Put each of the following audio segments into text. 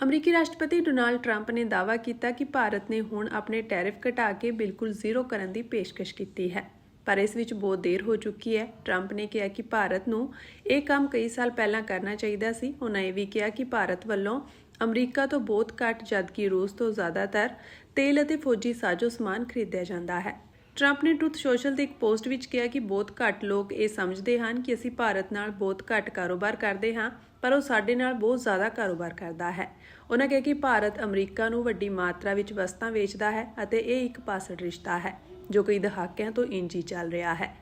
ਅਮਰੀਕੀ ਰਾਸ਼ਟਰਪਤੀ Donald Trump ਨੇ ਦਾਅਵਾ ਕੀਤਾ ਕਿ ਭਾਰਤ ਨੇ ਹੁਣ ਆਪਣੇ ਟੈਰਿਫ ਘਟਾ ਕੇ ਬਿਲਕੁਲ ਜ਼ੀਰੋ ਕਰਨ ਦੀ ਪੇਸ਼ਕਸ਼ ਕੀਤੀ ਹੈ। ਪਰ ਇਸ ਵਿੱਚ ਬਹੁਤ ਦੇਰ ਹੋ ਚੁੱਕੀ ਹੈ। ਟਰੰਪ ਨੇ ਕਿਹਾ ਕਿ ਭਾਰਤ ਨੂੰ ਇਹ ਕੰਮ ਕਈ ਸਾਲ ਪਹਿਲਾਂ ਕਰਨਾ ਚਾਹੀਦਾ ਸੀ। ਉਹਨਾਂ ਇਹ ਵੀ ਕਿਹਾ ਕਿ ਭਾਰਤ ਵੱਲੋਂ ਅਮਰੀਕਾ ਤੋਂ ਬਹੁਤ ਘੱਟ ਜਦਕਿ ਰੂਸ ਤੋਂ ਜ਼ਿਆਦਾਤਰ ਤੇਲ ਅਤੇ ਫੌਜੀ ਸਾਜ਼ੋ ਸਮਾਨ ਖਰੀਦਿਆ ਜਾਂਦਾ ਹੈ। ਟਰੰਪ ਨੇ ਟਰੁੱਥ ਸੋਸ਼ਲ ਤੇ ਇੱਕ ਪੋਸਟ ਵਿੱਚ ਕਿਹਾ ਕਿ ਬਹੁਤ ਘੱਟ ਲੋਕ ਇਹ ਸਮਝਦੇ ਹਨ ਕਿ ਅਸੀਂ ਭਾਰਤ ਨਾਲ ਬਹੁਤ ਘੱਟ ਕਾਰੋਬਾਰ ਕਰਦੇ ਹਾਂ, ਪਰ ਉਹ ਸਾਡੇ ਨਾਲ ਬਹੁਤ ਜ਼ਿਆਦਾ ਕਾਰੋਬਾਰ ਕਰਦਾ ਹੈ। ਉਹਨਾਂ ਕਿਹਾ ਕਿ ਭਾਰਤ ਅਮਰੀਕਾ ਨੂੰ ਵੱਡੀ ਮਾਤਰਾ ਵਿੱਚ ਵਸਤਾਂ ਵੇਚਦਾ ਹੈ ਅਤੇ ਇਹ ਇੱਕ ਪਾਸੜ ਰਿਸ਼ਤਾ ਹੈ, ਜੋ ਕਈ ਦਹਾਕਿਆਂ ਤੋਂ ਇੰਜ ਹੀ ਚੱਲ ਰਿਹਾ ਹੈ।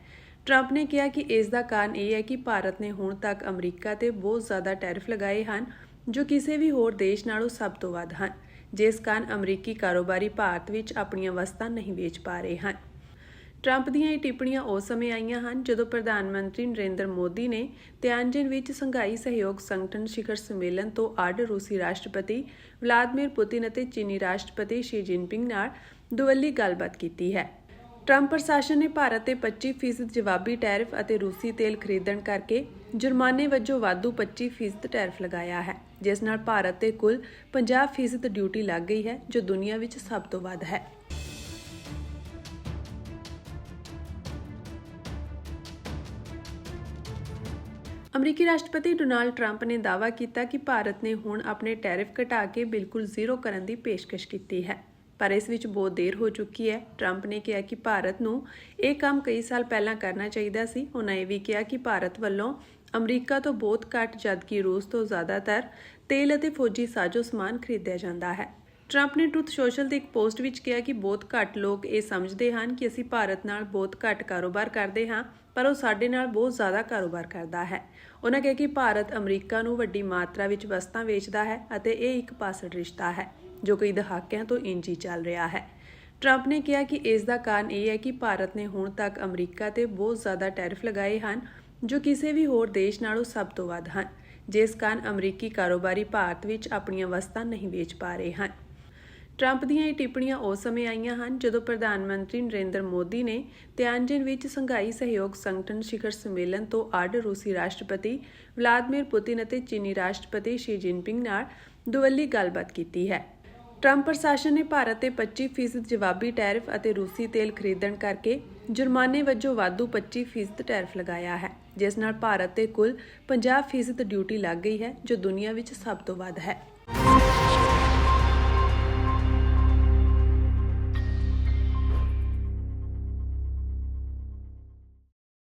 ਟਰੰਪ ਨੇ ਕਿਹਾ ਕਿ ਇਸ ਦਾ ਕਾਰਨ ਇਹ ਹੈ ਕਿ ਭਾਰਤ ਨੇ ਹੁਣ ਤੱਕ ਅਮਰੀਕਾ ਤੇ ਬਹੁਤ ਜ਼ਿਆਦਾ ਟੈਰਿਫ ਲਗਾਏ ਹਨ, ਜੋ ਕਿਸੇ ਵੀ ਹੋਰ ਦੇਸ਼ ਨਾਲੋਂ ਸਭ ਤੋਂ ਵੱਧ ਹਨ, ਜਿਸ ਕਾਰਨ ਅਮਰੀਕੀ ਕਾਰੋਬਾਰੀ ਭਾਰਤ ਵਿੱਚ ਆਪਣੀਆਂ ਵਸਤਾਂ ਨਹੀਂ ਵੇਚ ਪਾ ਰਹੇ ਹਨ। ਟਰੰਪ ਦੀਆਂ ਇਹ ਟਿੱਪਣੀਆਂ ਉਸ ਸਮੇਂ ਆਈਆਂ ਹਨ ਜਦੋਂ ਪ੍ਰਧਾਨ ਮੰਤਰੀ ਨਰਿੰਦਰ ਮੋਦੀ ਨੇ ਤਿਆਨਜਿਨ ਵਿੱਚ ਸੰਘਾਈ ਸਹਿਯੋਗ ਸੰਗਠਨ ਸਿਖਰ ਸੰਮੇਲਨ ਤੋਂ ਅੱਡ ਰੂਸੀ ਰਾਸ਼ਟਰਪਤੀ ਵਲਾਦੀਮੀਰ ਪੁਤਿਨ ਅਤੇ ਚੀਨੀ ਰਾਸ਼ਟਰਪਤੀ ਸ਼ੀ ਜਿਨਪਿੰਗ ਨਾਲ ਦੁਵੱਲੀ ਗੱਲਬਾਤ ਕੀਤੀ ਹੈ। ਟਰੰਪ ਪ੍ਰਸ਼ਾਸਨ ਨੇ ਭਾਰਤ ਤੇ 25% ਜਵਾਬੀ ਟੈਰਿਫ ਅਤੇ ਰੂਸੀ ਤੇਲ ਖਰੀਦਣ ਕਰਕੇ ਜੁਰਮਾਨੇ ਵਜੋਂ ਵਾਧੂ 25% ਟੈਰਿਫ ਲਗਾਇਆ ਹੈ, ਜਿਸ ਨਾਲ ਭਾਰਤ ਤੇ ਕੁੱਲ 50% ਡਿਊਟੀ ਲੱਗ ਗਈ ਹੈ, ਜੋ ਦੁਨੀਆ ਵਿੱਚ ਸਭ ਤੋਂ ਵੱਧ ਹੈ। ਅਮਰੀਕੀ ਰਾਸ਼ਟਰਪਤੀ ਡੋਨਾਲਡ ਟਰੰਪ ਨੇ ਦਾਅਵਾ ਕੀਤਾ ਕਿ ਭਾਰਤ ਨੇ ਹੁਣ ਆਪਣੇ ਟੈਰਿਫ ਘਟਾ ਕੇ ਬਿਲਕੁਲ ਜ਼ੀਰੋ ਕਰਨ ਦੀ ਪੇਸ਼ਕਸ਼ ਕੀਤੀ ਹੈ। ਪਰ ਇਸ ਵਿੱਚ ਬਹੁਤ ਦੇਰ ਹੋ ਚੁੱਕੀ ਹੈ। ਟਰੰਪ ਨੇ ਕਿਹਾ ਕਿ ਭਾਰਤ ਨੂੰ ਇਹ ਕੰਮ ਕਈ ਸਾਲ ਪਹਿਲਾਂ ਕਰਨਾ ਚਾਹੀਦਾ ਸੀ। ਉਹਨਾਂ ਇਹ ਵੀ ਕਿਹਾ ਕਿ ਭਾਰਤ ਵੱਲੋਂ ਅਮਰੀਕਾ ਤੋਂ ਬਹੁਤ ਘੱਟ ਜਦਕਿ ਰੂਸ ਤੋਂ ਜ਼ਿਆਦਾਤਰ ਤੇਲ ਅਤੇ ਫੌਜੀ ਸਾਜ਼ੋ ਸਮਾਨ ਖਰੀਦਿਆ ਜਾਂਦਾ ਹੈ। ਟਰੰਪ ਨੇ ਟਰੁੱਥ ਸੋਸ਼ਲ ਤੇ ਇੱਕ ਪੋਸਟ ਵਿੱਚ ਕਿਹਾ ਕਿ ਬਹੁਤ ਘੱਟ ਲੋਕ ਇਹ ਸਮਝਦੇ ਹਨ ਕਿ ਅਸੀਂ ਭਾਰਤ ਨਾਲ ਬਹੁਤ ਘੱਟ ਕਾਰੋਬਾਰ ਕਰਦੇ ਹਾਂ, ਪਰ ਉਹ ਸਾਡੇ ਨਾਲ ਬਹੁਤ ਜ਼ਿਆਦਾ ਕਾਰੋਬਾਰ ਕਰਦਾ ਹੈ। ਉਹਨਾਂ ਕਿਹਾ ਕਿ ਭਾਰਤ ਅਮਰੀਕਾ ਨੂੰ ਵੱਡੀ ਮਾਤਰਾ ਵਿੱਚ ਵਸਤਾਂ ਵੇਚਦਾ ਹੈ ਅਤੇ ਇਹ ਇੱਕ ਪਾਸੜ ਰਿਸ਼ਤਾ ਹੈ, ਜੋ ਕਈ ਦਹਾਕਿਆਂ ਤੋਂ ਇੰਜ ਹੀ ਚੱਲ ਰਿਹਾ ਹੈ। ਟਰੰਪ ਨੇ ਕਿਹਾ ਕਿ ਇਸ ਦਾ ਕਾਰਨ ਇਹ ਹੈ ਕਿ ਭਾਰਤ ਨੇ ਹੁਣ ਤੱਕ ਅਮਰੀਕਾ ਤੇ ਬਹੁਤ ਜ਼ਿਆਦਾ ਟੈਰਿਫ ਲਗਾਏ ਹਨ, ਜੋ ਕਿਸੇ ਵੀ ਹੋਰ ਦੇਸ਼ ਨਾਲੋਂ ਸਭ ਤੋਂ ਵੱਧ ਹਨ, ਜਿਸ ਕਾਰਨ ਅਮਰੀਕੀ ਕਾਰੋਬਾਰੀ ਭਾਰਤ ਵਿੱਚ ਆਪਣੀਆਂ ਵਸਤਾਂ ਨਹੀਂ ਵੇਚ ਪਾ ਰਹੇ ਹਨ। ਟਰੰਪ ਦੀਆਂ ਇਹ ਟਿੱਪਣੀਆਂ ਉਸ ਸਮੇਂ ਆਈਆਂ ਹਨ ਜਦੋਂ ਪ੍ਰਧਾਨ ਮੰਤਰੀ ਨਰਿੰਦਰ ਮੋਦੀ ਨੇ ਤਿਆਨਜਿਨ ਵਿੱਚ ਸੰਘਾਈ ਸਹਿਯੋਗ ਸੰਗਠਨ ਸਿਖਰ ਸੰਮੇਲਨ ਤੋਂ ਅੱਡ ਰੂਸੀ ਰਾਸ਼ਟਰਪਤੀ ਵਲਾਦੀਮੀਰ ਪੁਤਿਨ ਅਤੇ ਚੀਨੀ ਰਾਸ਼ਟਰਪਤੀ ਸ਼ੀ ਜਿਨਪਿੰਗ ਨਾਲ ਦੁਵੱਲੀ ਗੱਲਬਾਤ ਕੀਤੀ ਹੈ। ਟਰੰਪ ਪ੍ਰਸ਼ਾਸਨ ਨੇ ਭਾਰਤ ਤੇ 25% ਜਵਾਬੀ ਟੈਰਿਫ ਅਤੇ ਰੂਸੀ ਤੇਲ ਖਰੀਦਣ ਕਰਕੇ ਜੁਰਮਾਨੇ ਵਜੋਂ ਵਾਧੂ 25% ਟੈਰਿਫ ਲਗਾਇਆ ਹੈ, ਜਿਸ ਨਾਲ ਭਾਰਤ ਤੇ ਕੁੱਲ 50% ਡਿਊਟੀ ਲੱਗ ਗਈ ਹੈ, ਜੋ ਦੁਨੀਆ ਵਿੱਚ ਸਭ ਤੋਂ ਵੱਧ ਹੈ।